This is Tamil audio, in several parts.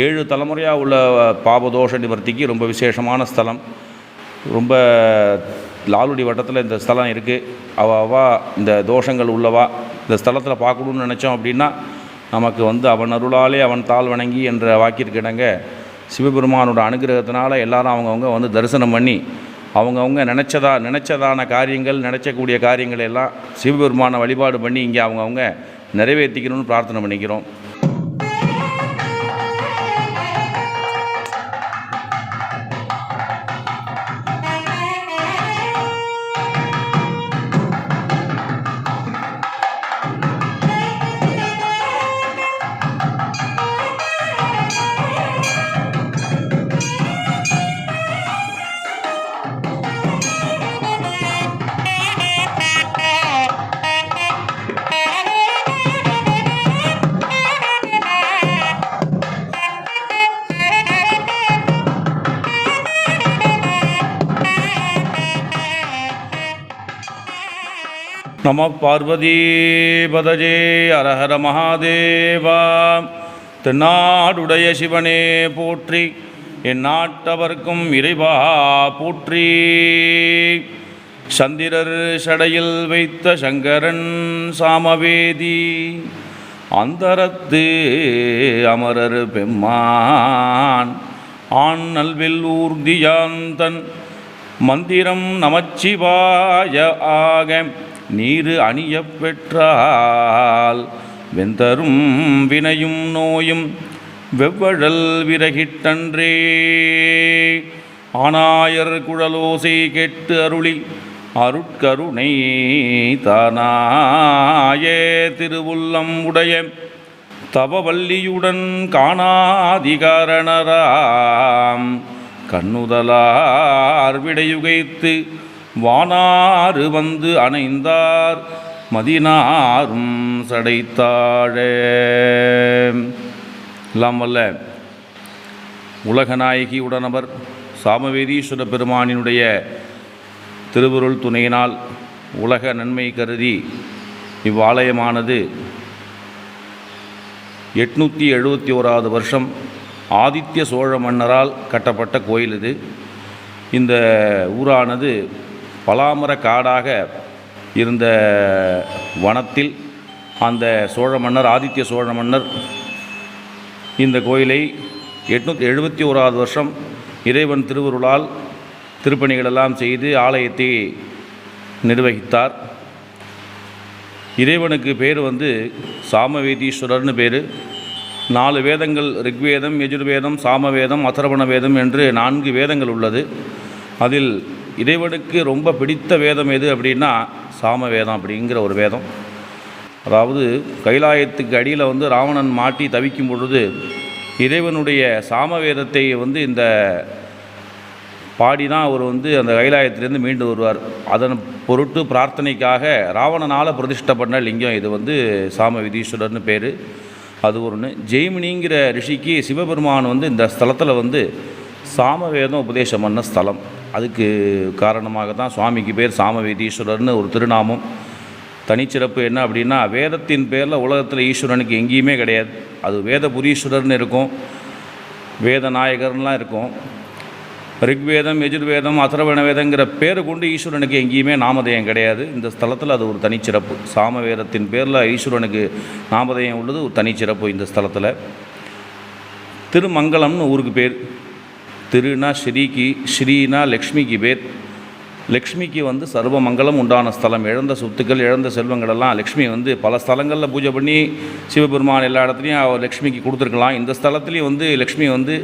ஏழு தலைமுறையாக உள்ள பாபதோஷ நிவர்த்திக்கு ரொம்ப விசேஷமான ஸ்தலம். ரொம்ப லாலுடி வட்டத்தில் இந்த ஸ்தலம் இருக்குது அவ அவா இந்த தோஷங்கள் உள்ளவா இந்த ஸ்தலத்தில் பார்க்கணுன்னு நினச்சோம் அப்படின்னா நமக்கு வந்து அவன் அருளாலே அவன் தாள் வணங்கி என்ற வாக்கிற்கு இணங்க சிவபெருமானோட அனுகிரகத்தினால எல்லாரும் அவங்கவுங்க வந்து தரிசனம் பண்ணி அவங்கவுங்க நினச்சதா நினச்சதான காரியங்கள் நினச்சக்கூடிய காரியங்களை எல்லாம் சிவபெருமானை வழிபாடு பண்ணி இங்கே அவங்கவுங்க நிறைவேற்றிக்கணும்னு பிரார்த்தனை பண்ணிக்கிறோம். நம பார்வதி பதஜே அரஹர மகாதேவா தென்னாடுடைய சிவனே போற்றி என் நாட்டவர்க்கும் இறைவா போற்றி. சந்திரர் சடையில் வைத்த சங்கரன் சாமவேதி அந்தரத்து அமரர் பெம்மான். ஆண் நல்வில் ஊர்தியாந்தன் மந்திரம் நமச்சிவாய ஆக. நீரு அணியப் பெற்றால் வெந்தரும் வினையும் நோயும் வெவ்வழல் விரகிட்டன்றே. ஆனாயர் குழலோசை கெட்டு அருளி அருட்கருணை தானாயே திருவுள்ளம் உடைய தவவல்லியுடன் காணாதிகாரணராம். கண்ணுதலார் விடையுகைத்து வானாறு வந்து அணைந்தார் மதினாரும் சடைத்தாழே. எல்லாம் வல்ல உலகநாயகி உடனவர் சாமவேதீஸ்வர பெருமானினுடைய திருவருள் துணையினால் உலக நன்மை கருதி இவ்வாலயமானது எட்நூற்றி எழுபத்தி ஓராவது வருஷம் ஆதித்ய சோழ மன்னரால் கட்டப்பட்ட கோயில் இது. இந்த ஊரானது பலாமர காடாக இருந்த வனத்தில் அந்த சோழ மன்னர் ஆதித்ய சோழ மன்னர் இந்த கோயிலை எட்நூற்றி எழுபத்தி ஓராவது வருஷம் இறைவன் திருவருளால் திருப்பணிகளெல்லாம் செய்து ஆலயத்தை நிர்வகித்தார். இறைவனுக்கு பேர் வந்து சாமவேதீஸ்வரர்னு பேர். நாலு வேதங்கள் ரிக்வேதம் யஜுர்வேதம் சாமவேதம் அதர்வண வேதம் என்று நான்கு வேதங்கள் உள்ளது. அதில் இறைவனுக்கு ரொம்ப பிடித்த வேதம் எது அப்படின்னா சாமவேதம் அப்படிங்கிற ஒரு வேதம். அதாவது கைலாயத்துக்கு அடியில் வந்து ராவணன் மாட்டி தவிக்கும் பொழுது இறைவனுடைய சாமவேதத்தை வந்து இந்த பாடி தான் அவர் வந்து அந்த கைலாயத்திலேருந்து மீண்டு வருவார். அதன் பொருட்டு பிரார்த்தனைக்காக ராவணனால் பிரதிஷ்டை பண்ண லிங்கம் இது வந்து சாம விதீஸ்வரர்னு பேர். அது ஒன்று ஜெய்மினிங்கிற ரிஷிக்கு சிவபெருமான் வந்து இந்த ஸ்தலத்தில் வந்து சாமவேதம் உபதேசம் பண்ண ஸ்தலம். அதுக்கு காரணமாக தான் சுவாமிக்கு பேர் சாமவேதீஸ்வரர்னு ஒரு திருநாமம். தனிச்சிறப்பு என்ன அப்படின்னா வேதத்தின் பேரில் உலகத்தில் ஈஸ்வரனுக்கு எங்கேயுமே கிடையாது. அது வேதபுரீஸ்வரர்னு இருக்கும். வேத நாயகர்லாம் இருக்கும். ரிக்வேதம் எஜுர்வேதம் அசரவண வேதங்கிற பேர் கொண்டு ஈஸ்வரனுக்கு எங்கேயுமே நாமதேயம் கிடையாது. இந்த ஸ்தலத்தில் அது ஒரு தனிச்சிறப்பு. சாமவேதத்தின் பேரில் ஈஸ்வரனுக்கு நாமதேயம் உள்ளது ஒரு தனிச்சிறப்பு இந்த ஸ்தலத்தில். திருமங்கலம்னு ஊருக்கு பேர். திருனா ஸ்ரீக்கு ஸ்ரீனா லக்ஷ்மிக்கு பேர். லக்ஷ்மிக்கு வந்து சர்வ மங்களம் உண்டான ஸ்தலம். இழந்த சொத்துக்கள் இழந்த செல்வங்களெல்லாம் லக்ஷ்மி வந்து பல ஸ்தலங்களில் பூஜை பண்ணி சிவபெருமான் எல்லா இடத்துலையும் அவர் லக்ஷ்மிக்கு கொடுத்துருக்கலாம். இந்த ஸ்தலத்துலேயும் வந்து லக்ஷ்மி வந்து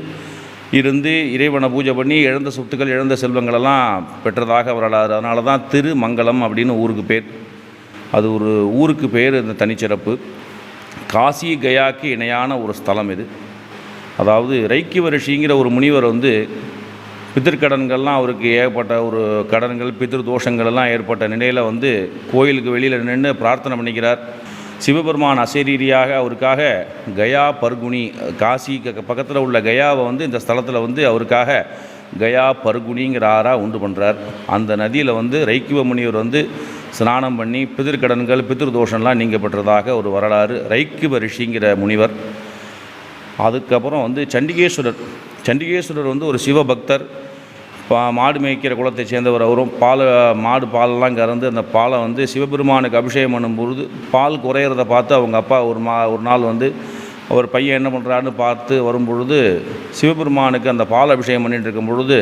இருந்து இறைவனை பூஜை பண்ணி இழந்த சொத்துக்கள் இழந்த செல்வங்களெல்லாம் பெற்றதாக வரலாறு. அதனால தான் திருமங்கலம் அப்படின்னு ஊருக்கு பேர். அது ஒரு ஊருக்கு பேர் இந்த தனிச்சிறப்பு. காசி கயாக்கு இணையான ஒரு ஸ்தலம் இது. அதாவது ரைக்கிவ ரிஷிங்கிற ஒரு முனிவர் வந்து பித்திருக்கடன்கள்லாம் அவருக்கு ஏகப்பட்ட ஒரு கடன்கள் பித்திரு தோஷங்கள் எல்லாம் ஏற்பட்ட நிலையில் வந்து கோயிலுக்கு வெளியில் நின்று பிரார்த்தனை பண்ணிக்கிறார். சிவபெருமான் அசரீரியாக அவருக்காக கயா பர்குனி காசி பக்கத்தில் உள்ள கயாவை வந்து இந்த ஸ்தலத்தில் வந்து அவருக்காக கயா பர்குனிங்கிற ஆறாக உண்டு பண்ணுறார் அந்த நதியில் வந்து ரைக்கிவ முனிவர் வந்து ஸ்நானம் பண்ணி பிதிர்கடன்கள் பித்திரு தோஷம்லாம் நீங்கப்பட்டதாக ஒரு வரலாறு ரைக்கிவ ரிஷிங்கிற முனிவர். அதுக்கப்புறம் வந்து சண்டிகேஸ்வரர். சண்டிகேஸ்வரர் வந்து ஒரு சிவபக்தர். பா மாடு மேய்க்கிற குலத்தை சேர்ந்தவர் அவரும். பால் மாடு பாலெல்லாம் கறந்து அந்த பாலை வந்து சிவபெருமானுக்கு அபிஷேகம் பண்ணும்பொழுது பால் குறையிறத பார்த்து அவங்க அப்பா ஒரு மா ஒரு நாள் வந்து அவர் பையன் என்ன பண்ணுறான்னு பார்த்து வரும்பொழுது சிவபெருமானுக்கு அந்த பால் அபிஷேகம் பண்ணிகிட்டு இருக்கும் பொழுது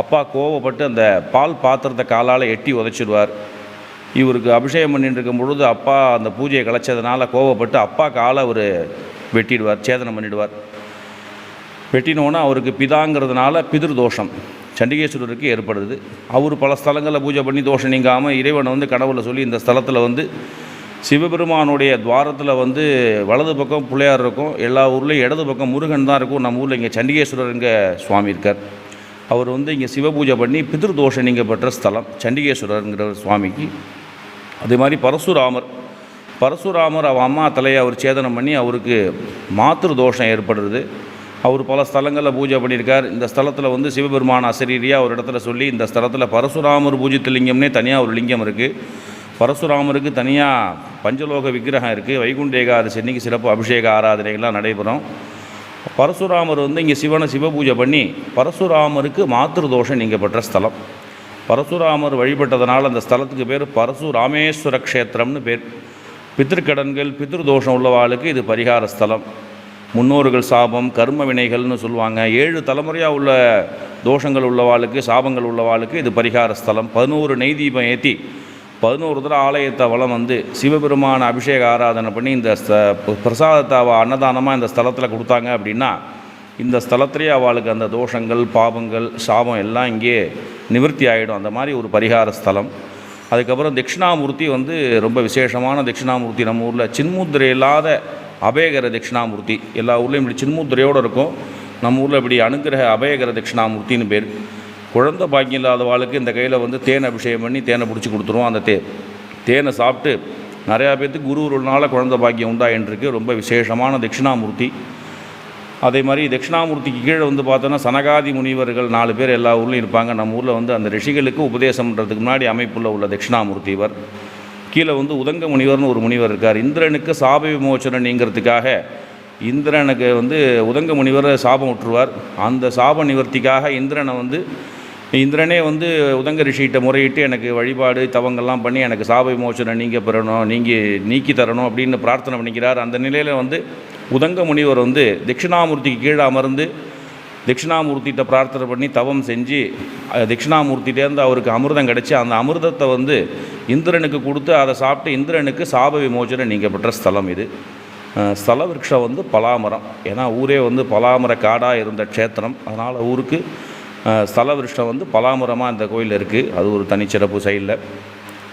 அப்பா கோவப்பட்டு அந்த பால் பாத்திரத்தை காலால் எட்டி உதச்சிடுவார். இவருக்கு அபிஷேகம் பண்ணிட்டு இருக்கும் பொழுது அப்பா அந்த பூஜையை கலைச்சதுனால கோவப்பட்டு அப்பா காலை அவர் வெட்டிடுவார் சேதனம் பண்ணிடுவார். வெட்டினோன்னா அவருக்கு பிதாங்கிறதுனால பிதிர் தோஷம் சண்டிகேஸ்வரருக்கு ஏற்படுது. அவர் பல ஸ்தலங்களில் பூஜை பண்ணி தோஷம் நீங்காமல் இறைவனை வந்து கடவுளை சொல்லி இந்த ஸ்தலத்தில் வந்து சிவபெருமானுடைய துவாரத்தில் வந்து வலது பக்கம் பிள்ளையார் இருக்கும் எல்லா ஊர்லேயும் இடது பக்கம் முருகன் தான் இருக்கும். நம்ம ஊரில் இங்கே சண்டிகேஸ்வரர் இங்கே சுவாமி இருக்கார். அவர் வந்து இங்கே சிவ பூஜை பண்ணி பிதிர் தோஷம் நீங்கப்பட்ட ஸ்தலம் சண்டிகேஸ்வரருங்கிற சுவாமிக்கு. அதே மாதிரி பரசுராமர் பரசுராமர் அவன் அம்மா தலையை அவர் சேதனம் பண்ணி அவருக்கு மாத்திரு தோஷம் ஏற்படுறது. அவர் பல ஸ்தலங்களில் பூஜை பண்ணியிருக்கார். இந்த ஸ்தலத்தில் வந்து சிவபெருமான அசரீரியாக ஒரு இடத்துல சொல்லி இந்த ஸ்தலத்தில் பரசுராமர் பூஜித்த லிங்கம்னே தனியாக ஒரு லிங்கம் இருக்குது பரசுராமருக்கு தனியாக பஞ்சலோக விக்கிரகம் இருக்குது வைகுண்ட ஏகாதசி அன்னைக்கு சிறப்பு அபிஷேக ஆராதனைகள்லாம் நடைபெறும். பரசுராமர் வந்து இங்கே சிவனை சிவ பூஜை பண்ணி பரசுராமருக்கு மாத்திரு தோஷம் நீங்கப்பட்ட ஸ்தலம். பரசுராமர் வழிபட்டதனால் அந்த ஸ்தலத்துக்கு பேர் பரசுராமேஸ்வர க்ஷேத்திரம்னு பேர். பித்திருக்கடன்கள் பித்ருதோஷம் உள்ளவாளுக்கு இது பரிகார ஸ்தலம் முன்னோர்கள் சாபம் கர்ம வினைகள்னு சொல்லுவாங்க. ஏழு தலைமுறையாக உள்ள தோஷங்கள் உள்ளவாளுக்கு சாபங்கள் உள்ளவாளுக்கு இது பரிகார ஸ்தலம் பதினோரு நெய் தீபம் ஏற்றி பதினோரு தடவை ஆலயத்தை வளம் வந்து சிவபெருமான அபிஷேக ஆராதனை பண்ணி இந்த ஸ்த- பிரசாதத்தை அவள் அன்னதானமாக இந்த ஸ்தலத்தில் கொடுத்தாங்க அப்படின்னா இந்த ஸ்தலத்திலே அவளுக்கு அந்த தோஷங்கள் பாபங்கள் சாபம் எல்லாம் இங்கே நிவர்த்தி ஆகிடும் அந்த மாதிரி ஒரு பரிகார ஸ்தலம் அதுக்கப்புறம் தட்சிணாமூர்த்தி வந்து ரொம்ப விசேஷமான தட்சிணாமூர்த்தி. நம்ம ஊரில் சின்முத்திரை இல்லாத அபயகர தட்சிணாமூர்த்தி. எல்லா ஊர்லேயும் இப்படி சின்முத்திரையோடு இருக்கும். நம்ம ஊரில் இப்படி அனுக்கிரக அபயகர தட்சிணாமூர்த்தின்னு பேர். குழந்த பாக்கியம் இல்லாத இல்லாதவாளுக்கு இந்த கையில் வந்து தேன் அபிஷேகம் பண்ணி தேனை பிடிச்சி கொடுத்துருவோம் அந்த தே தேனை சாப்பிட்டு நிறையா பேர்த்துக்கு குருவுருனால குழந்த பாக்கியம் உண்டாயின்றிருக்கு ரொம்ப விசேஷமான தட்சிணாமூர்த்தி. அதே மாதிரி தட்சிணாமூர்த்திக்கு கீழே வந்து பார்த்தோன்னா சனகாதி முனிவர்கள் நாலு பேர் எல்லா ஊர்லேயும் இருப்பாங்க. நம்ம ஊரில் வந்து அந்த ரிஷிகளுக்கு உபதேசம் பண்ணுறதுக்கு முன்னாடி அமைப்புள்ள உள்ள தட்சிணாமூர்த்தி இவர். கீழே வந்து உதங்க முனிவர்னு ஒரு முனிவர் இருக்கார். இந்திரனுக்கு சாப விமோச்சனம் நீங்கிறதுக்காக இந்திரனுக்கு வந்து உதங்க முனிவர் சாபம் விட்டுருவார். அந்த சாப நிவர்த்திக்காக இந்திரனை வந்து இந்திரனே வந்து உதங்க ரிஷிகிட்ட முறையிட்டு எனக்கு வழிபாடு தவங்கள்லாம் பண்ணி எனக்கு சாப விமோச்சனம் நீங்கள் பெறணும் நீங்கி நீக்கி தரணும் அப்படின்னு பிரார்த்தனை பண்ணிக்கிறார். அந்த நிலையில் வந்து உதங்க முனிவர் வந்து தட்சிணாமூர்த்திக்கு கீழே அமர்ந்து தட்சிணாமூர்த்திகிட்ட பிரார்த்தனை பண்ணி தவம் செஞ்சு தட்சிணாமூர்த்திகிட்டேருந்து அவருக்கு அமிர்தம் கிடச்சி அந்த அமிர்தத்தை வந்து இந்திரனுக்கு கொடுத்து அதை சாப்பிட்டு இந்திரனுக்கு சாப விமோச்சனம் பெற்ற ஸ்தலம் இது. ஸ்தல விருட்சம் வந்து பலாமரம். ஏன்னா ஊரே வந்து பலாமர காடாக இருந்த க்ஷேத்திரம். அதனால் ஊருக்கு ஸ்தல விருட்சம் வந்து பலாமரமாக இந்த கோயில் இருக்குது அது ஒரு தனிச்சிறப்பு சைடில்.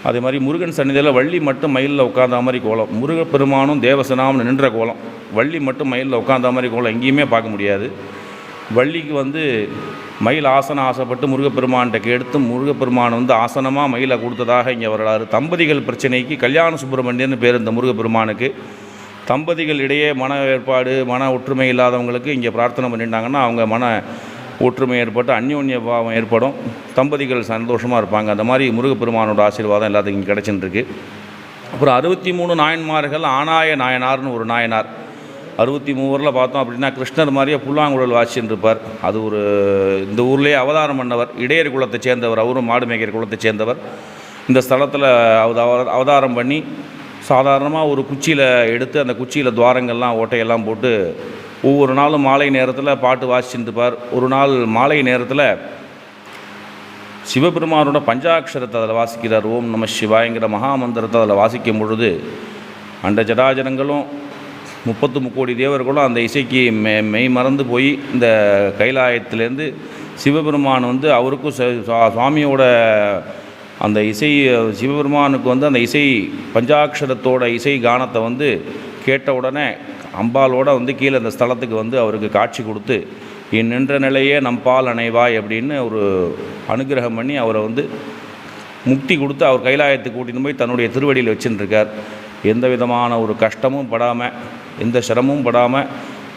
அதே மாதிரி முருகன் சன்னிதியில் வள்ளி மட்டும் மயிலில் உட்காந்த மாதிரி கோலம். முருகப்பெருமானும் தேவசனாம்னு நின்ற கோலம். வள்ளி மட்டும் மயிலில் உட்காந்த மாதிரி கோலம். எங்கேயுமே பார்க்க முடியாது. வள்ளிக்கு வந்து மயில் ஆசனம் ஆசைப்பட்டு முருகப்பெருமான்கிட்ட கேட்டு முருகப்பெருமான் வந்து ஆசனமாக மயிலை கொடுத்ததாக இங்கே வரலாறு. தம்பதிகள் பிரச்சனைக்கு கல்யாண சுப்பிரமணியன்னு பேர் இந்த முருகப்பெருமானுக்கு. தம்பதிகள் இடையே மன ஏற்பாடு மன ஒற்றுமை இல்லாதவங்களுக்கு இங்கே பிரார்த்தனை பண்ணிட்டாங்கன்னா அவங்க மன ஒற்றுமை ஏற்பட்டு அந்யோன்ய பாவம் ஏற்படும். தம்பதிகள் சந்தோஷமாக இருப்பாங்க. அந்த மாதிரி முருகப்பெருமானோட ஆசீர்வாதம் எல்லாத்துக்கும் கிடச்சின்னு அப்புறம் அறுபத்தி மூணு நாயன்மார்கள் ஆனாய நாயனார்னு ஒரு நாயனார். அறுபத்தி மூவரில் பார்த்தோம் அப்படின்னா கிருஷ்ணர் மாதிரியே புல்லாங்குழல் வாசின்னு இருப்பார் அது ஒரு இந்த ஊர்லேயே அவதாரம் பண்ணவர். இடையர் குலத்தை சேர்ந்தவர். அவரும் மாடு மேய்கிற குலத்தை சேர்ந்தவர். இந்த ஸ்தலத்தில் அவதாரம் பண்ணி சாதாரணமாக ஒரு குச்சியில் எடுத்து அந்த குச்சியில் துவாரங்கள்லாம் ஓட்டையெல்லாம் போட்டு ஒவ்வொரு நாளும் மாலை நேரத்தில் பாட்டு வாசிச்சுட்டு ஒரு நாள் மாலை நேரத்தில் சிவபெருமானோட பஞ்சாட்சரத்தை அதில் வாசிக்கிறார். ஓம் நம சிவாயங்கிற மகாமந்திரத்தை அதில் வாசிக்கும் பொழுது அண்ட ஜடாஜனங்களும் முப்பத்து முக்கோடி தேவர்களும் அந்த இசைக்கு மெ மெய் மறந்து போய் இந்த கைலாயத்திலேருந்து சிவபெருமான் வந்து அவருக்கும் சுவா- சுவாமியோட அந்த இசை சிவபெருமானுக்கு வந்து அந்த இசை பஞ்சாட்சரத்தோட இசை கானத்தை வந்து கேட்ட உடனே அம்பாலோட வந்து கீழே அந்த ஸ்தலத்துக்கு வந்து அவருக்கு காட்சி கொடுத்து என் நின்ற நிலையே நம்பால் அணைவாய் அப்படின்னு ஒரு அனுகிரகம் பண்ணி அவரை வந்து முக்தி கொடுத்து அவர் கைலாயத்துக்கு கூட்டின்னு போய் தன்னுடைய திருவடியில் வச்சுட்டுருக்கார் எந்த விதமான ஒரு கஷ்டமும் படாமல் எந்த சிரமமும் படாமல்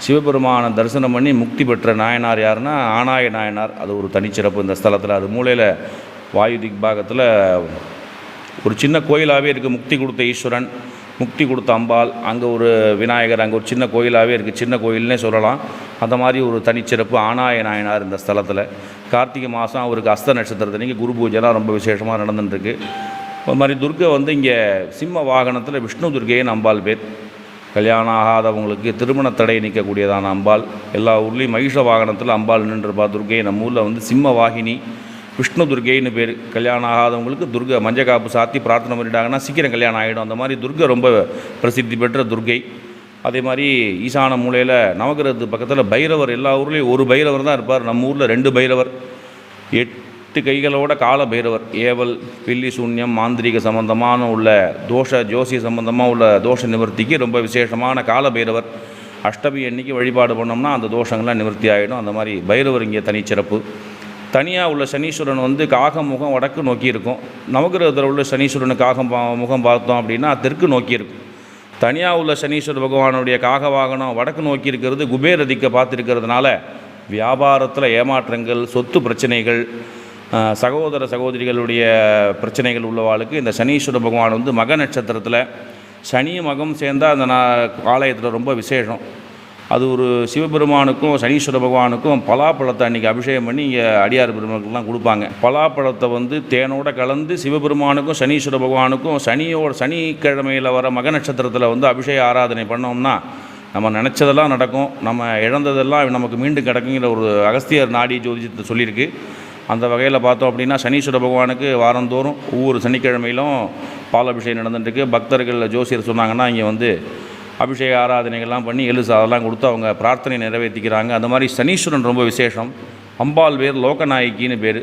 சிவபெருமானை தரிசனம் பண்ணி முக்தி பெற்ற நாயனார் யாருன்னா ஆனாய நாயனார். அது ஒரு தனிச்சிறப்பு இந்த ஸ்தலத்தில். அது மூலையில் வாயு திக்பாகத்தில் ஒரு சின்ன கோயிலாகவே இருக்குது முக்தி கொடுத்த ஈஸ்வரன். முக்தி கொடுத்த அம்பாள் அங்கே ஒரு விநாயகர் அங்கே ஒரு சின்ன கோயிலாகவே இருக்குது சின்ன கோயில்னே சொல்லலாம். அந்த மாதிரி ஒரு தனிச்சிறப்பு ஆனாய நாயனார் இந்த ஸ்தலத்தில். கார்த்திகை மாதம் அவருக்கு அஸ்த நட்சத்திரத்தன்னைக்கு குரு பூஜைலாம் ரொம்ப விசேஷமாக நடந்துட்டுருக்கு. அது மாதிரி துர்கை வந்து இங்கே சிம்ம வாகனத்தில் விஷ்ணு துர்கையின் அம்பாள் பேர். கல்யாணம் ஆகாதவங்களுக்கு திருமண தடை நிற்கக்கூடியதான அம்பாள். எல்லா ஊர்லேயும் மகிஷ வாகனத்தில் அம்பாள் நின்றுருப்பா. துர்கை நம்ம ஊரில் வந்து சிம்ம வாகினி விஷ்ணு துர்கைன்னு பேர். கல்யாணம் ஆகாதவங்களுக்கு துர்கை மஞ்சள் காப்பு சாத்தி பிரார்த்தனை பண்ணிட்டாங்கன்னா சீக்கிரம் கல்யாணம் ஆகிடும் அந்த மாதிரி துர்கை ரொம்ப பிரசித்தி பெற்ற துர்கை. அதே மாதிரி ஈசான மூலையில் நவகிரகத்து பக்கத்தில் பைரவர் எல்லா ஊர்லேயும் ஒரு பைரவர் தான் இருப்பார். நம்ம ஊரில் ரெண்டு பைரவர். எட்டு கைகளோட கால பைரவர். ஏவல் பில்லி சூன்யம் மாந்திரீக சம்பந்தமான உள்ள தோஷ ஜோசிய சம்பந்தமாக உள்ள தோஷ நிவர்த்திக்கு ரொம்ப விசேஷமான கால பைரவர். அஷ்டமி அன்னைக்கு வழிபாடு பண்ணோம்னா அந்த தோஷங்கள்லாம் நிவர்த்தி ஆகிடும் அந்த மாதிரி பைரவர் இங்கே தனிச்சிறப்பு. தனியாக உள்ள சனீஸ்வரன் வந்து காக முகம் வடக்கு நோக்கி இருக்கும் நவகிரகத்தில் உள்ள சனீஸ்வரனுக்கு காகம் பா- முகம் பார்த்தோம் அப்படின்னா தெற்கு நோக்கி இருக்கும் தனியாக உள்ள சனீஸ்வர பகவானுடைய காக வாகனம் வடக்கு நோக்கி இருக்கிறது குபேரதிக்க பார்த்துருக்கிறதுனால வியாபாரத்தில் ஏமாற்றங்கள் சொத்து பிரச்சனைகள் சகோதர சகோதரிகளுடைய பிரச்சனைகள் உள்ளவாளுக்கு இந்த சனீஸ்வர பகவான் வந்து மக நட்சத்திரத்தில் சனி மகம் சேர்ந்தால் அந்த நான் ஆலயத்தில் ரொம்ப விசேஷம். அது ஒரு சிவபெருமானுக்கும் சனீஸ்வர பகவானுக்கும் பலாப்பழத்தை அன்றைக்கி அபிஷேகம் பண்ணி இங்கே அடியார் பெருமக்கள்லாம் கொடுப்பாங்க. பலாப்பழத்தை வந்து தேனோட கலந்து சிவபெருமானுக்கும் சனீஸ்வர பகவானுக்கும் சனியோட சனிக்கிழமையில் வர மக நட்சத்திரத்தில் வந்து அபிஷேக ஆராதனை பண்ணோம்னா நம்ம நினச்சதெல்லாம் நடக்கும். நம்ம இழந்ததெல்லாம் நமக்கு மீண்டும் கிடக்குங்கிற ஒரு அகஸ்தியர் நாடி ஜோதிடத்தை சொல்லியிருக்கு. அந்த வகையில் பார்த்தோம் அப்படின்னா சனீஸ்வர பகவானுக்கு வாரந்தோறும் ஒவ்வொரு சனிக்கிழமையிலும் பால் அபிஷேகம் நடந்துட்டுருக்கு. பக்தர்கள் ஜோசியர் சொன்னாங்கன்னா இங்கே வந்து அபிஷேக ஆராதனைகள்லாம் பண்ணி எலுசு அதெல்லாம் கொடுத்து அவங்க பிரார்த்தனை நிறைவேற்றிக்கிறாங்க அந்த மாதிரி சனீஸ்வரன் ரொம்ப விசேஷம். அம்பாள் பேர் லோகநாயகின்னு பேர்.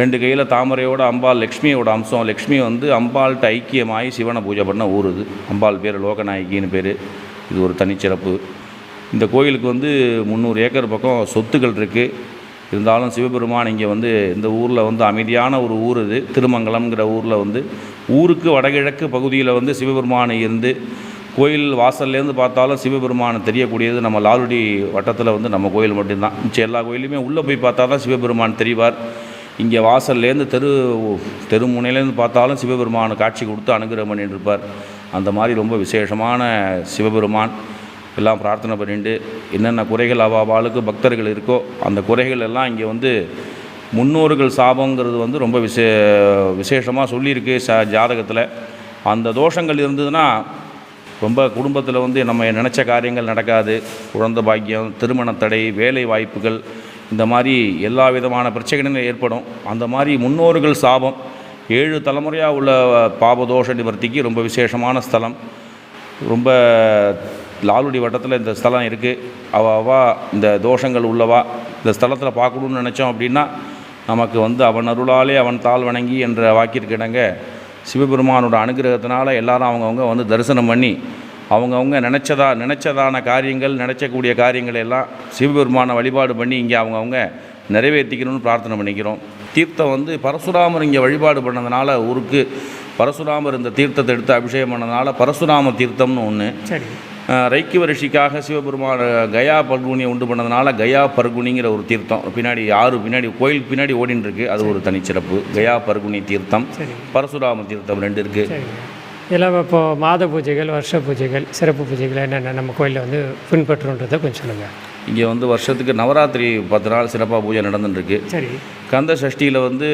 ரெண்டு கையில் தாமரையோட அம்பாள் லக்ஷ்மியோட அம்சம். லக்ஷ்மி வந்து அம்பாள்கிட்ட ஐக்கியமாகி சிவனை பூஜை பண்ண ஊர் இது. அம்பாள் பேர் லோகநாயகின்னு பேர். இது ஒரு தனிச்சிறப்பு. இந்த கோயிலுக்கு வந்து முந்நூறு ஏக்கர் பக்கம் சொத்துக்கள் இருக்குது இருந்தாலும் சிவபெருமான் இங்கே வந்து இந்த ஊரில் வந்து அமைதியான ஒரு ஊர் இது. திருமங்கலம்ங்கிற ஊரில் வந்து ஊருக்கு வடகிழக்கு பகுதியில் வந்து சிவபெருமான் இருந்து கோயில் வாசல்லேருந்து பார்த்தாலும் சிவபெருமானை தெரியக்கூடியது. நம்ம லால்குடி வட்டத்தில் வந்து நம்ம கோயில் மட்டும்தான். மிச்சம் எல்லா கோயிலுமே உள்ளே போய் பார்த்தா தான் சிவபெருமான் தெரிவார். இங்கே வாசல்லேருந்து தெரு தெருமுனையிலேருந்து பார்த்தாலும் சிவபெருமானை காட்சி கொடுத்து அனுகிரகம் பண்ணிட்டு இருப்பார் அந்த மாதிரி ரொம்ப விசேஷமான சிவபெருமான். எல்லாம் பிரார்த்தனை பண்ணிட்டு என்னென்ன குறைகள் அவாவாளுக்கு பக்தர்கள் இருக்கோ அந்த குறைகள் எல்லாம் இங்கே வந்து முன்னோர்கள் சாபங்கிறது வந்து ரொம்ப விசே விசேஷமாக சொல்லியிருக்கு ச ஜாதகத்தில். அந்த தோஷங்கள் இருந்ததுன்னா ரொம்ப குடும்பத்தில் வந்து நம்ம நினச்ச காரியங்கள் நடக்காது. குழந்தை பாக்கியம் திருமண தடை வேலை வாய்ப்புகள் இந்த மாதிரி எல்லா விதமான பிரச்சனைகளும் ஏற்படும். அந்த மாதிரி முன்னோர்கள் சாபம். ஏழு தலைமுறையாக உள்ள பாபதோஷ நிவர்த்திக்கு ரொம்ப விசேஷமான ஸ்தலம். ரொம்ப லாலுடி வட்டத்தில் இந்த ஸ்தலம் இருக்குது அவ அவா இந்த தோஷங்கள் உள்ளவா இந்த ஸ்தலத்தில் பார்க்கணுன்னு நினச்சோம் அப்படின்னா நமக்கு வந்து அவன் அருளாலே அவன் தாழ் வணங்கி என்ற வாக்கிற்கு இணங்க சிவபெருமானோட அனுகிரகத்தினால எல்லாரும் அவங்கவுங்க வந்து தரிசனம் பண்ணி அவங்கவுங்க நினச்சதா நினச்சதான காரியங்கள் நினச்சக்கூடிய காரியங்களை எல்லாம் சிவபெருமானை வழிபாடு பண்ணி இங்கே அவங்கவுங்க நிறைவேற்றிக்கணும்னு பிரார்த்தனை பண்ணிக்கிறோம். தீர்த்தம் வந்து பரசுராமர் இங்கே வழிபாடு பண்ணதுனால ஊருக்கு பரசுராமர் இந்த தீர்த்தத்தை எடுத்து அபிஷேகம் பண்ணதுனால பரசுராம தீர்த்தம்னு ஒன்று சரி ரைக்கிவ ரிஷிக்காக சிவபெருமான் கயா பர்குனியை உண்டு பண்ணதுனால கயா பர்குனிங்கிற ஒரு தீர்த்தம். பின்னாடி ஆறு பின்னாடி கோயிலுக்கு பின்னாடி ஓடின்னு இருக்கு அது ஒரு தனிச்சிறப்பு கயா பர்குனி தீர்த்தம். சரி பரசுராம தீர்த்தம் ரெண்டு இருக்குது இதெல்லாம் இப்போ மாத பூஜைகள் வருஷ பூஜைகள் சிறப்பு பூஜைகள் என்னென்ன நம்ம கோயிலில் வந்து பின்பற்றுன்றதை கொஞ்சம் சொல்லுங்கள் இங்கே வந்து வருஷத்துக்கு நவராத்திரி பத்து நாள் சிறப்பாக பூஜை நடந்துட்டுருக்கு. சரி. கந்த சஷ்டியில் வந்து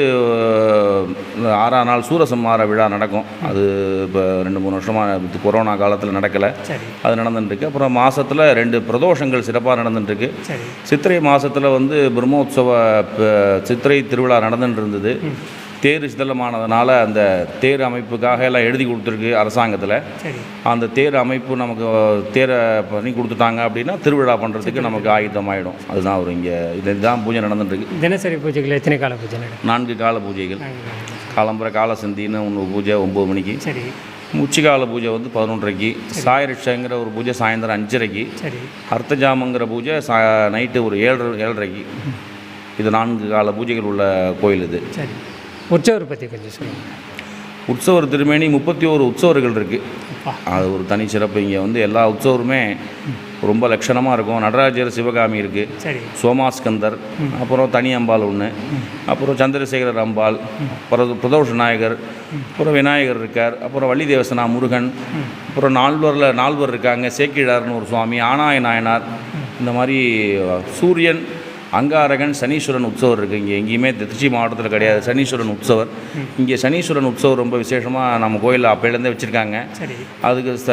ஆறாம் நாள் சூரசம்மார விழா நடக்கும். அது இப்போ ரெண்டு மூணு வருஷமாக கொரோனா காலத்தில் நடக்கலை. அது நடந்துட்டுருக்கு. அப்புறம் மாதத்தில் ரெண்டு பிரதோஷங்கள் சிறப்பாக நடந்துட்டுருக்கு. சித்திரை மாதத்தில் வந்து பிரம்மோற்சவ ப- சித்திரை திருவிழா நடந்துட்டு இருந்தது தேர் சிதலமானதுனால அந்த தேர் அமைப்புக்காக எல்லாம் எழுதி கொடுத்துருக்கு அரசாங்கத்தில். அந்த தேர் அமைப்பு நமக்கு தேரை பண்ணி கொடுத்துட்டாங்க அப்படின்னா திருவிழா பண்ணுறதுக்கு நமக்கு ஆயுதமாயிடும் அதுதான் ஒரு இங்கே இதுதான் பூஜை நடந்துட்டுருக்கு. தினசரி பூஜைகள் எத்தனை கால பூஜை நான்கு கால பூஜைகள். காலம்புற கால சிந்தின்னு ஒன்று பூஜை ஒம்பது மணிக்கு. சரி. உச்சிகால பூஜை வந்து பதினொன்றரைக்கு. சாயரிஷங்கிற ஒரு பூஜை சாயந்தரம் அஞ்சரைக்கு. சரி. அர்த்தஜாமங்கிற பூஜை சா நைட்டு ஒரு ஏழரை ஏழரைக்கு. இது நான்கு கால பூஜைகள் உள்ள கோயில் இது. சரி. உற்சவர் பற்றி கொஞ்சம் சொல்லுங்கள் உற்சவர் திருமேனி முப்பத்தி ஓரு உற்சவர்கள் இருக்குது அது ஒரு தனி சிறப்பு. இங்கே வந்து எல்லா உற்சவருமே ரொம்ப லட்சணமாக இருக்கும். நடராஜர் சிவகாமி இருக்குது சரி. சோமாஸ்கந்தர் அப்புறம் தனி அம்பாள் ஒன்று அப்புறம் சந்திரசேகரர் அம்பாள். அப்புறம் பிரதோஷ நாயகர். அப்புறம் விநாயகர் இருக்கார். அப்புறம் வள்ளி தேவசனா முருகன். அப்புறம் நால்வரில் நால்வர் இருக்காங்க. சேக்கிழார்னு ஒரு சுவாமி ஆனாய நாயனார். இந்த மாதிரி சூரியன் அங்காரகன் சனீஸ்வரன் உற்சவர் இருக்குது இங்கே எங்கேயுமே திருச்சி மாவட்டத்தில் கிடையாது. சனீஸ்வரன் உற்சவர். இங்கே சனீஸ்வரன் உற்சவர் ரொம்ப விசேஷமாக நம்ம கோயிலில் அப்போலேருந்தே வச்சுருக்காங்க. சரி. அதுக்கு ச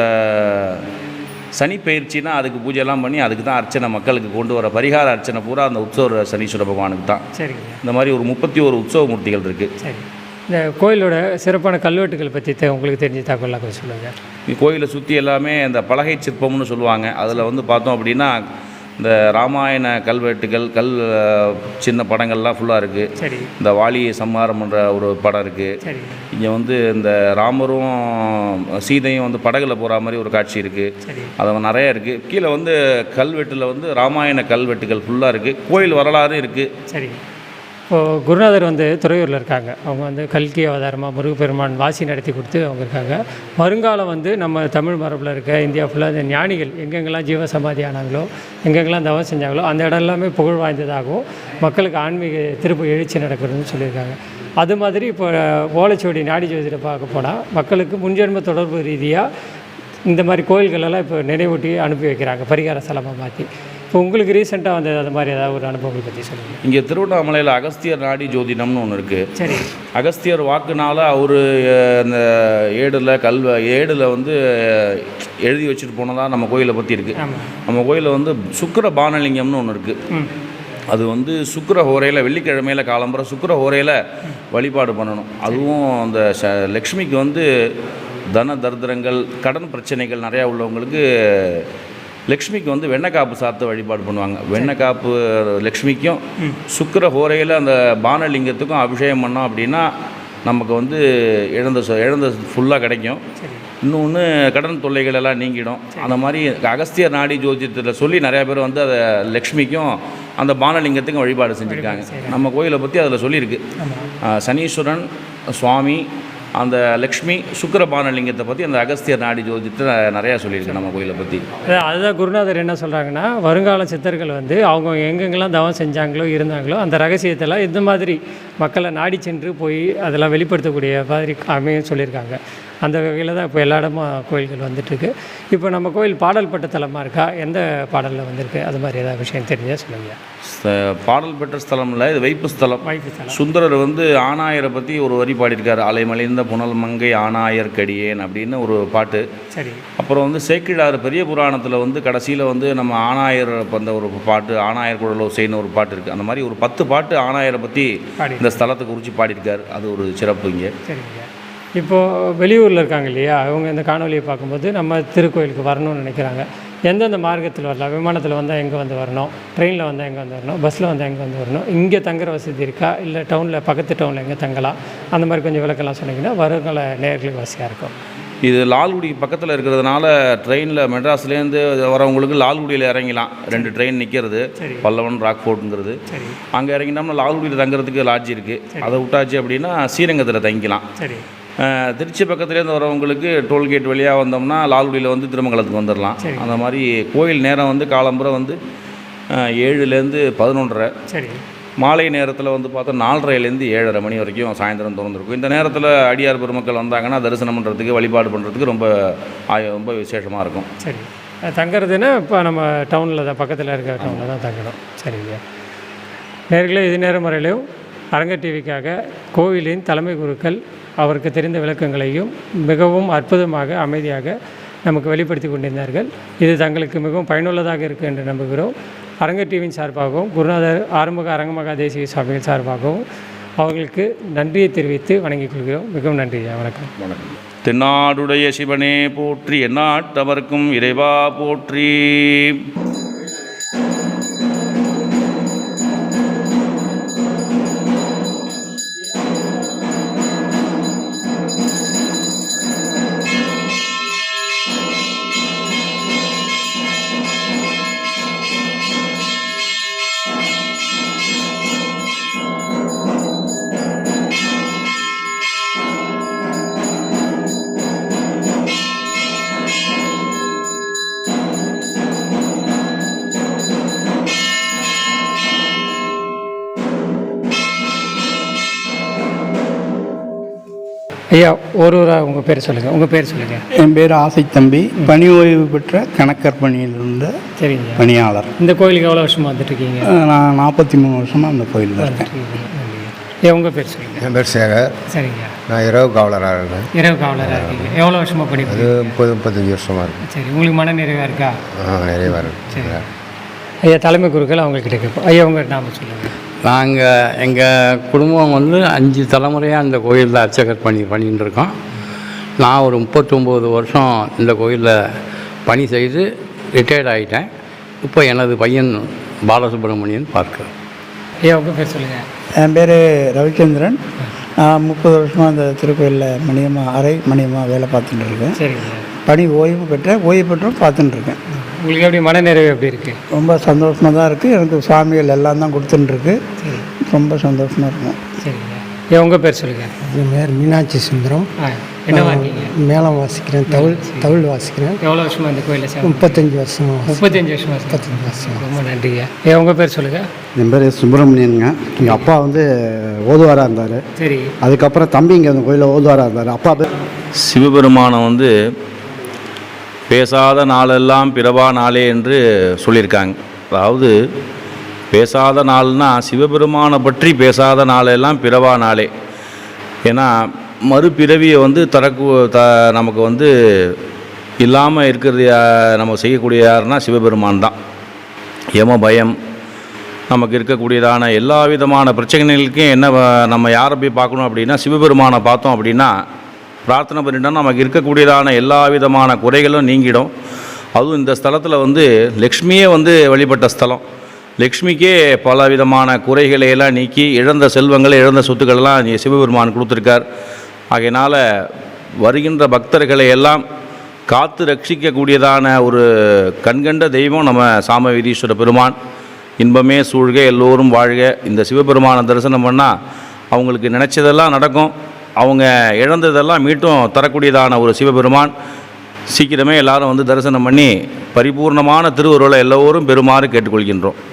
சனி பயிற்சினா அதுக்கு பூஜைலாம் பண்ணி அதுக்கு தான் அர்ச்சனை மக்களுக்கு கொண்டு வர பரிகார அர்ச்சனை பூரா அந்த உற்சவ சனீஸ்வர பகவானுக்கு தான். சரிங்க. இந்த மாதிரி ஒரு முப்பத்தி ஒரு உற்சவ மூர்த்திகள் இருக்குது சரி. இந்த கோயிலோட சிறப்பான கல்வெட்டுகள் பற்றி உங்களுக்கு தெரிஞ்ச தகவலாக கொஞ்சம் சொல்லுங்கள் கோயிலை சுற்றி எல்லாமே இந்த பலகை சிற்பம்னு சொல்லுவாங்க. அதில் வந்து பார்த்தோம் அப்படின்னா இந்த ராமாயண கல்வெட்டுகள் கல் சின்ன படங்கள்லாம் ஃபுல்லாக இருக்குது சரி. இந்த வாலி சம்ஹாரம் என்ற ஒரு படம் இருக்குது இங்கே வந்து இந்த ராமரும் சீதையும் வந்து படகுல போகிற மாதிரி ஒரு காட்சி இருக்குது அது நிறைய இருக்குது கீழே வந்து கல்வெட்டில் வந்து ராமாயண கல்வெட்டுகள் ஃபுல்லாக இருக்குது கோயில் வரலாறு இருக்குது சரி. இப்போது குருநாதர் வந்து துறையூரில் இருக்காங்க. அவங்க வந்து கல்கி அவதாரமாக முருகப்பெருமான் வாசி நடத்தி கொடுத்து அவங்க இருக்காங்க. வருங்காலம் வந்து நம்ம தமிழ் மரபில் இருக்க இந்தியா ஃபுல்லாக இந்த ஞானிகள் எங்கெங்கெல்லாம் ஜீவ சமாதி ஆனாங்களோ எங்கெங்கெல்லாம் தவம் செஞ்சாங்களோ அந்த இடம் எல்லாமே புகழ் வாய்ந்ததாகவும் மக்களுக்கு ஆன்மீக திருப்பு எழுச்சி நடக்கிறதுன்னு சொல்லியிருக்காங்க. அது மாதிரி இப்போ ஓலைச்சுவடி நாடி ஜோதியில் பார்க்க போனால் மக்களுக்கு முன்ஜென்ம தொடர்பு ரீதியாக இந்த மாதிரி கோயில்களெல்லாம் இப்போ நினைவூட்டி அனுப்பி வைக்கிறாங்க. பரிகார ஸ்தலமாக மாற்றி இப்போ உங்களுக்கு ரீசெண்டாக வந்த அந்த மாதிரி ஏதாவது ஒரு அனுபவங்கள் பற்றி சொல்லுங்கள் இங்கே திருவண்ணாமலையில் அகஸ்தியர் நாடி ஜோதிடம்னு ஒன்று இருக்குது சரி. அகஸ்தியர் வாக்குனால அவர் அந்த ஏடில் கல் ஏடில் வந்து எழுதி வச்சுட்டு போனதாக நம்ம கோயிலை பற்றி இருக்குது நம்ம கோயிலில் வந்து சுக்கிர பானலிங்கம்னு ஒன்று இருக்குது அது வந்து சுக்கிர ஹோரையில் வெள்ளிக்கிழமையில் காலம்புற சுக்கிர ஹோரையில் வழிபாடு பண்ணணும். அதுவும் அந்த ச லக்ஷ்மிக்கு வந்து தன தரித்திரங்கள் கடன் பிரச்சனைகள் நிறையா உள்ளவங்களுக்கு லக்ஷ்மிக்கு வந்து வெண்ணக்காப்பு சாத்து வழிபாடு பண்ணுவாங்க. வெண்ணக்காப்பு லக்ஷ்மிக்கும் சுக்கிர ஹோரையில் அந்த பானலிங்கத்துக்கும் அபிஷேகம் பண்ணோம் அப்படின்னா நமக்கு வந்து இழந்த இழந்த ஃபுல்லாக கிடைக்கும். இன்னொன்று கடன் தொல்லைகள் எல்லாம் நீங்கிடும். அந்த மாதிரி அகஸ்தியர் நாடி ஜோதிடத்தில் சொல்லி நிறையா பேர் வந்து அதை லக்ஷ்மிக்கும் அந்த பானலிங்கத்துக்கும் வழிபாடு செஞ்சுருக்காங்க. நம்ம கோயிலை பற்றி அதில் சொல்லியிருக்கு. சனீஸ்வரன் சுவாமி அந்த லக்ஷ்மி சுக்கிரபானலிங்கத்தை பற்றி அந்த அகஸ்தியர் நாடி ஜோதிடத்தில் நிறையா சொல்லியிருக்கேன் நம்ம கோயிலை பற்றி அதுதான் குருநாதர் என்ன சொல்கிறாங்கன்னா வருங்கால சித்தர்கள் வந்து அவங்க எங்கெங்கெல்லாம் தவம் செஞ்சாங்களோ இருந்தாங்களோ அந்த ரகசியத்தெல்லாம் இந்த மாதிரி மக்களை நாடி சென்று போய் அதெல்லாம் வெளிப்படுத்தக்கூடிய மாதிரி அமையும் சொல்லியிருக்காங்க. அந்த வகையில் தான் இப்போ எல்லா இடமும் கோயில்கள் வந்துட்டுருக்கு. இப்போ நம்ம கோயில் பாடல் பட்ட தலமாக இருக்கா? எந்த பாடலில் வந்திருக்கு? அது மாதிரி ஏதாவது விஷயம் தெரிஞ்சால் சொல்லுங்க. ச- பாடல் பெற்ற ஸ்தலம் இல்லை இது வைப்பு ஸ்தலம். வாய்ப்பு தலம் சுந்தரர் வந்து ஆணாயரை பற்றி ஒரு வரி பாடியிருக்காரு. அலைமலிந்த புனல் மங்கை ஆணாயர் கடியேன் அப்படின்னு ஒரு பாட்டு. சரி. அப்புறம் வந்து சேக்கிழார் பெரிய புராணத்தில் வந்து கடைசியில் வந்து நம்ம ஆணாயர் அந்த ஒரு பாட்டு ஆணாயர் குழலோசைன்னு ஒரு பாட்டு இருக்குது அந்த மாதிரி ஒரு பத்து பாட்டு ஆணாயரை பற்றி பாடி இந்த ஸ்தலத்தை குறித்து பாடியிருக்கார். அது ஒரு சிறப்பு இங்கே. சரிங்க. இப்போது வெளியூரில் இருக்காங்க இல்லையா? அவங்க இந்த காணொலியை பார்க்கும்போது நம்ம திருக்கோயிலுக்கு வரணும்னு நினைக்கிறாங்க. எந்தெந்த மார்க்கத்தில் வரலாம்? விமானத்தில் வந்தால் எங்கே வந்து வரணும்? ட்ரெயினில் வந்தால் எங்கே வந்து வரணும்? பஸ்ஸில் வந்தால் எங்கே வந்து வரணும்? இங்கே தங்குற வசதி இருக்கா? இல்லை டவுனில் பக்கத்து டவுனில் எங்கே தங்கலாம்? அந்த மாதிரி கொஞ்சம் விளக்கெல்லாம் சொன்னீங்கன்னா வருங்கால நேர்களுக்கு வசதியாக இருக்கும். இது லால்குடி பக்கத்தில் இருக்கிறதுனால ட்ரெயினில் மெட்ராஸ்லேருந்து வரவங்களுக்கு லால்குடியில் இறங்கிலாம். ரெண்டு ட்ரெயின் நிற்கிறது. பல்லவன் ராக்ஃபோர்ட்டுங்கிறது அங்கே இறங்கினோம்னா லால்குடியில் தங்குறதுக்கு லாட்ஜ் இருக்குது அதை விட்டாச்சு அப்படின்னா ஸ்ரீரங்கத்தில் தங்கிக்கலாம் திருச்சி பக்கத்துலேருந்து வரவங்களுக்கு டோல்கேட் வழியாக வந்தோம்னா லால்குடியில் வந்து திருமங்கலத்துக்கு வந்துடலாம். அந்த மாதிரி கோயில் நேரம் வந்து காலம்புரை வந்து ஏழுலேருந்து பதினொன்றரை. சரி. மாலை நேரத்தில் வந்து பார்த்தா நாலரைலேருந்து ஏழரை மணி வரைக்கும் சாயந்தரம் திறந்துருக்கும். இந்த நேரத்தில் அடியார் பெருமக்கள் வந்தாங்கன்னா தரிசனம் பண்ணுறதுக்கு வழிபாடு பண்ணுறதுக்கு ரொம்ப ரொம்ப விசேஷமாக இருக்கும். சரி. தங்குறதுன்னா இப்போ நம்ம டவுனில் தான் பக்கத்தில் இருக்கிற டவுனில் தான் தங்கணும். சரிங்க நேர்களே இது நேரம் வரையிலும் அரங்க டிவிக்காக கோவிலின் தலைமை குருக்கள் அவருக்கு தெரிந்த விளக்கங்களையும் மிகவும் அற்புதமாக அமைதியாக நமக்கு வெளிப்படுத்தி கொண்டிருந்தார்கள். இது தங்களுக்கு மிகவும் பயனுள்ளதாக இருக்குது என்று நம்புகிறோம். அரங்க டிவியின் சார்பாகவும் குருநாதர் ஆரம்பக அரங்கமகா தேசிய சுவாமிகள் சார்பாகவும் அவர்களுக்கு நன்றியை தெரிவித்து வணங்கிக் கொள்கிறோம். மிகவும் நன்றி வணக்கம். வணக்கம். தென்னாடுடைய சிவனே போற்றி எந்நாட்டவர்க்கும் இறைவா போற்றி. ஐயா ஒரு ஒரு உங்கள் பேர் சொல்லுங்கள் உங்கள் பேர் சொல்லுங்கள் என் பேர் ஆசை தம்பி. பணி ஓய்வு பெற்ற கணக்கர் பணியில் இருந்த சரிங்க பணியாளர். இந்த கோயிலுக்கு எவ்வளோ வருஷமாக வந்துட்டுருக்கீங்க? நான் நாற்பத்தி மூணு வருஷமாக அந்த கோயிலில் இருக்கேன். ஐயா உங்கள் பேர் சொல்லுங்கள் என் பேர் சேகர். சரிங்க நான் இரவு காவலராக இருக்கேன். இரவு காவலராக இருக்கீங்க. எவ்வளோ வருஷமாக அது படிப்பீங்க? முப்பது முப்பத்தஞ்சு வருஷமாக இருக்கு. சரி உங்களுக்கு மன நிறைவாக இருக்கா? ஆ சரி இருக்கு. ஐயா தலைமை குருக்கள் அவங்கக்கிட்ட கேட்போம். ஐயா உங்கள் நாம சொல்லுங்கள் நாங்கள் எங்கள் குடும்பம் வந்து அஞ்சு தலைமுறையாக இந்த கோயிலில் அர்ச்சகர் பணி பண்ணிட்டு இருக்கோம். நான் ஒரு முப்பத்தொம்போது வருஷம் இந்த கோயிலில் பணி செய்து ரிட்டையர்ட் ஆகிட்டேன் இப்போ எனது பையன் பாலசுப்ரமணியன் பார்க்கிறேன் ஐயா உங்கள் பேர் சொல்லுங்கள் என் பேர் ரவிச்சந்திரன். நான் முப்பது வருஷமாக அந்த திருக்கோயிலில் மணியமாக அரை மணியமாக வேலை பார்த்துட்டு இருக்கேன். சரிங்க. பணி ஓய்வு பெற்ற ஓய்வு பெற்றும் பார்த்துட்டு இருக்கேன். உங்களுக்கு எப்படி மன நிறைவு எப்படி இருக்குது ரொம்ப சந்தோஷமாக தான் இருக்குது எனக்கு சுவாமிகள் எல்லாம் தான் கொடுத்துட்டுருக்கு ரொம்ப சந்தோஷமாக இருக்கும். சரிங்க. ஐயா உங்கள் பேர் சொல்லுங்கள் என் பேர் மீனாட்சி சுந்தரம். என்ன வாங்கிங்க மேளம் வாசிக்கிறேன் தவுள் தவுள் வாசிக்கிறேன். எவ்வளோ வருஷமாக இந்த கோயிலில் முப்பத்தஞ்சு வருஷமா. முப்பத்தஞ்சு வருஷமா? முப்பத்தஞ்சு வருஷம். ரொம்ப நன்றிங்க. ஐயா உங்கள் பேர் சொல்லுங்கள் என் பேர் சுப்பிரமணியனுங்க. எங்கள் அப்பா வந்து ஓதுவாராக இருந்தார். சரி. அதுக்கப்புறம் தம்பி இங்கே அந்த கோயிலில் ஓதுவாராக இருந்தார். அப்பா பேர்? சிவபெருமானம் வந்து பேசாத நாளெல்லாம் பிறவா நாளே என்று சொல்லியிருக்காங்க. அதாவது பேசாத நாள்னா சிவபெருமானை பற்றி பேசாத நாளெல்லாம் பிறவா நாளே. ஏன்னா மறுபிறவியை வந்து தரக்கு த நமக்கு வந்து இல்லாமல் இருக்கிறது நம்ம செய்யக்கூடிய யாருன்னா சிவபெருமான் தான். எம பயம் நமக்கு இருக்கக்கூடியதான எல்லா விதமான பிரச்சனைகளுக்கும் என்ன நம்ம யாரை போய் பார்க்கணும் அப்படின்னா சிவபெருமானை பார்த்தோம் அப்படின்னா பிரார்த்தனை பண்ணிட்டோம்னா நமக்கு இருக்கக்கூடியதான எல்லா விதமான குறைகளும் நீங்கிடும். அதுவும் இந்த ஸ்தலத்தில் வந்து லக்ஷ்மியே வந்து வழிபட்ட ஸ்தலம். லக்ஷ்மிக்கே பல விதமான குறைகளை எல்லாம் நீக்கி இழந்த செல்வங்களை இழந்த சொத்துக்களெல்லாம் சிவபெருமான் கொடுத்துருக்கார். ஆகையினால் வருகின்ற பக்தர்களை எல்லாம் காத்து ரட்சிக்கக்கூடியதான ஒரு கண்கண்ட தெய்வம் நம்ம சாமவீதீஸ்வர பெருமான். இன்பமே சூழ்க எல்லோரும் வாழ்க. இந்த சிவபெருமானை தரிசனம் பண்ணால் அவங்களுக்கு நினச்சதெல்லாம் நடக்கும். அவங்க இழந்ததெல்லாம் மீட்டும் தரக்கூடியதான ஒரு சிவபெருமான். சீக்கிரமே எல்லாரும் வந்து தரிசனம் பண்ணி பரிபூர்ணமான திருவுருளை எல்லோரும் பெறுமாறு கேட்டுக்கொள்கின்றோம்.